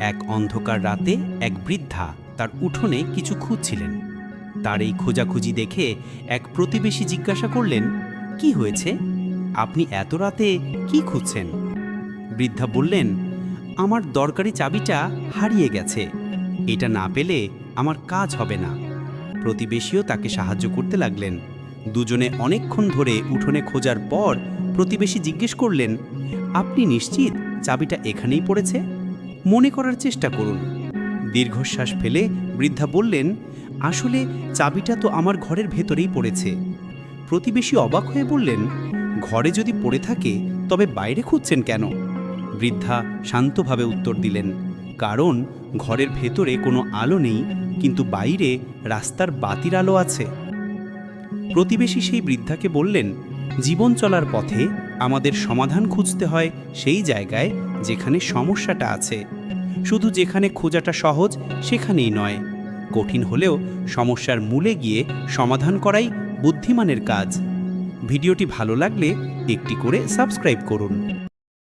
এক অন্ধকার রাতে এক বৃদ্ধা তার উঠোনে কিছু খুঁজছিলেন। তার এই খোঁজাখুঁজি দেখে এক প্রতিবেশী জিজ্ঞাসা করলেন, কি হয়েছে? আপনি এত রাতে কি খুঁজছেন? বৃদ্ধা বললেন, আমার দরকারি চাবিটা হারিয়ে গেছে। এটা না পেলে আমার কাজ হবে না। প্রতিবেশীও তাকে সাহায্য করতে লাগলেন। দুজনে অনেকক্ষণ ধরে উঠোনে খোঁজার পর প্রতিবেশী জিজ্ঞেস করলেন, আপনি নিশ্চিত চাবিটা এখানেই পড়েছে? মনে করার চেষ্টা করুন। দীর্ঘশ্বাস ফেলে বৃদ্ধা বললেন, আসলে চাবিটা তো আমার ঘরের ভেতরেই পড়েছে। প্রতিবেশী অবাক হয়ে বললেন, ঘরে যদি পড়ে থাকে, তবে বাইরে খুঁজছেন কেন? বৃদ্ধা শান্তভাবে উত্তর দিলেন, কারণ ঘরের ভেতরে কোনো আলো নেই, কিন্তু বাইরে রাস্তার বাতির আলো আছে। প্রতিবেশী সেই বৃদ্ধাকে বললেন, জীবন চলার পথে আমাদের সমাধান খুঁজতে হয় সেই জায়গায় যেখানে সমস্যাটা আছে। শুধু যেখানে খোঁজাটা সহজ, সেখানেই নয়। কঠিন হলেও সমস্যার মূলে গিয়ে সমাধান করাই বুদ্ধিমানের কাজ। ভিডিওটি ভালো লাগলে একটি করে সাবস্ক্রাইব করুন।